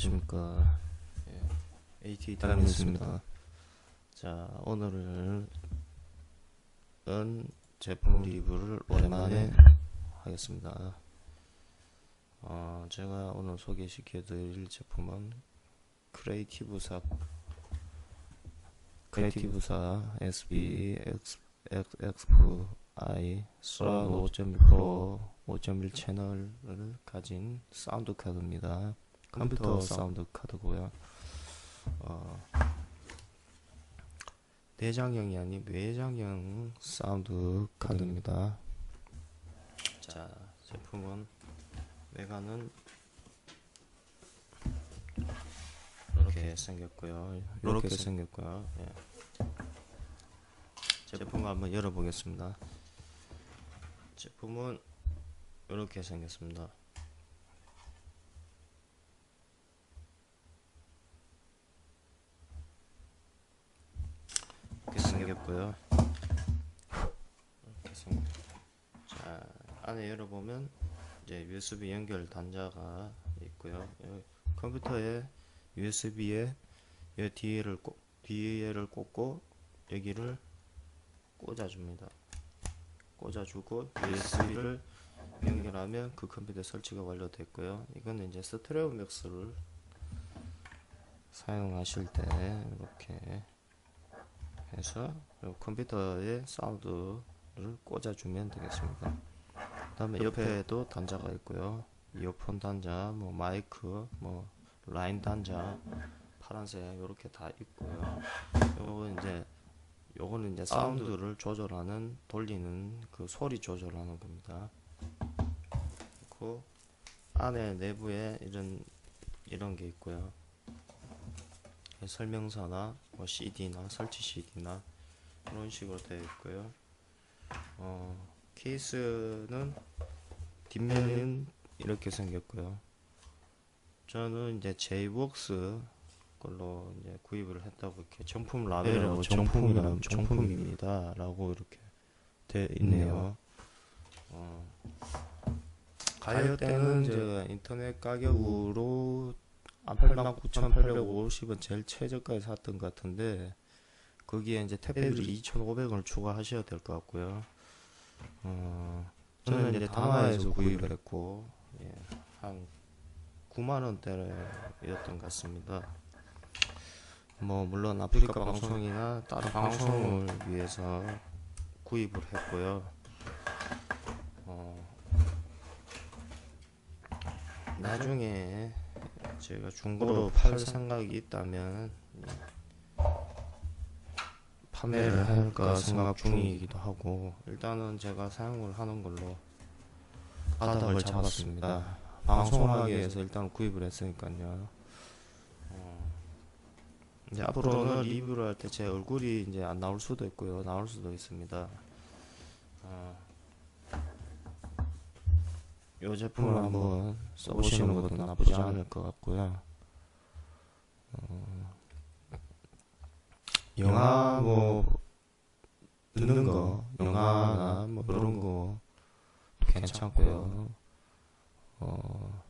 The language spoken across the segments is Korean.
안녕하십니까. 예, AT 다름입니다. 자 오늘은 제품 리뷰를 오랜만에 하겠습니다. 어, 제가 오늘 소개시켜 드릴 제품은 크리에이티브사 크리에이티브사 SB XF i 스라 5.1 프로 5.1 채널을 가진 사운드 카드입니다. 컴퓨터 사운드 카드고요. 어, 내장형이 아닌 외장형 사운드 카드입니다. 자, 제품은 외관은 이렇게 생겼고요. 이렇게 생겼고요. 예. 제품 한번 열어보겠습니다. 제품은 이렇게 생겼습니다. 생겼고요. 이렇게 생겼. 자 안에 열어보면 이제 USB 연결 단자가 있고요. 컴퓨터에 USB에 이 뒤에를 꽂 뒤에를 꽂고 여기를 꽂아줍니다. 꽂아주고 USB를 연결하면 그 컴퓨터 설치가 완료됐고요. 이거는 이제 스테레오 맥스를 사용하실 때 이렇게 해서 컴퓨터에 사운드를 꽂아주면 되겠습니다. 그 다음에 옆에도 단자가 있고요. 이어폰 단자, 뭐 마이크, 뭐 라인 단자, 파란색 이렇게 다 있고요. 요거 이제 요거는 이제 사운드를 조절하는 돌리는 그 소리 조절하는 겁니다. 그리고 안에 내부에 이런 이런 게 있고요. 설명서나 뭐 CD나 설치 CD나 이런 식으로 되어 있고요. 어, 케이스는 뒷면은 이렇게 생겼고요. 저는 이제 제이웍스 걸로 이제 구입을 했다고 이렇게 정품 라벨하고 정품이라 정품입니다 라고 이렇게 돼 있네요. 어, 가격대는 제가 인터넷 가격으로 89,850원 제일 최저가에 샀던 것 같은데 거기에 이제 택배비 2,500원을 추가하셔야 될 것 같고요. 어, 저는 이제 다마에서 구입을 했고 예, 한 9만 원대였던 것 같습니다. 뭐 물론 아프리카 방송이나 다른 방송을 위해서 구입을 했고요. 어, 나중에 제가 중고로 팔 생각이 있다면 판매를 할까 생각 중이기도 하고 일단은 제가 사용을 하는 걸로 바닥을 잡았습니다. 방송하기 위해서 일단 구입을 했으니까요. 어, 이제 앞으로는 리뷰를 할 때 제 얼굴이 이제 안 나올 수도 있고요, 나올 수도 있습니다. 어, 이 제품을 한번 써보시는 것도 나쁘지 않을 것 같고요. 어, 영화 뭐 듣는 거, 영화나 뭐 그런 거 괜찮고요. 어,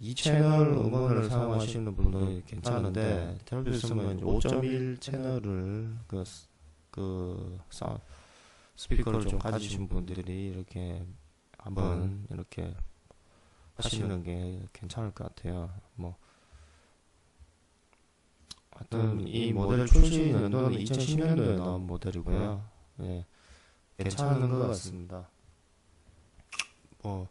이 채널 음원을 사용하시는 분들 괜찮은데 텔레비전 쓰면 5.1 채널을 그, 그 사, 스피커를 좀 가지신 분들이 이렇게 한번 이렇게 하시는 게 괜찮을 것 같아요. 뭐 하여튼 이 모델 출시 연도는 2010년도에 나온 모델이고요. 예, 괜찮은 것 같습니다. 뭐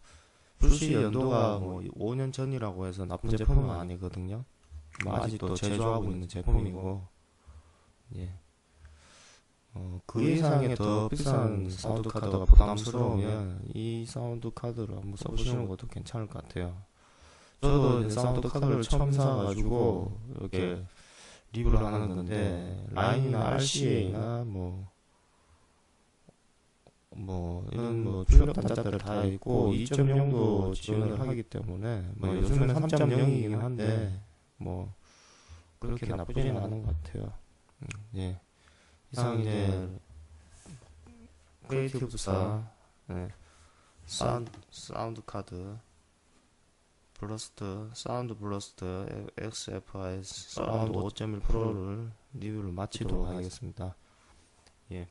출시 연도가 뭐 5년 전이라고 해서 나쁜 제품은 아니거든요. 뭐 아직도 제조하고 있는 제품이고, 예. 어, 그 이상의 더 비싼 사운드 카드가 부담스러우면 이 사운드 카드를 한번 써보시는 것도 괜찮을 것 같아요. 저도 사운드 카드를 처음 사가지고 이렇게 리뷰를 하는 건데 라인이나 RCA나 뭐, 뭐 이런 뭐 출력 단자들 다 있고 2.0도 지원을 하기 때문에 뭐 요즘은 3.0이긴 한데 뭐 그렇게 나쁘지는 않은 것 같아요. 음, 예. 이상 이제 크리에이티브사 네. 사운드, 사운드 카드 블러스트, 사운드 블러스트 XFIS 사운드 5.1 프로를 리뷰를 마치도록 하겠습니다. 예.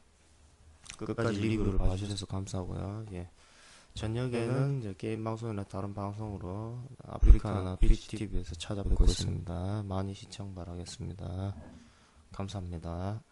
끝까지 리뷰를 봐주셔서 감사하고요. 예. 저녁에는 이제 게임 방송이나 다른 방송으로 아프리카나 PGTV에서 찾아뵙고 있습니다. 많이 시청 바라겠습니다. 감사합니다.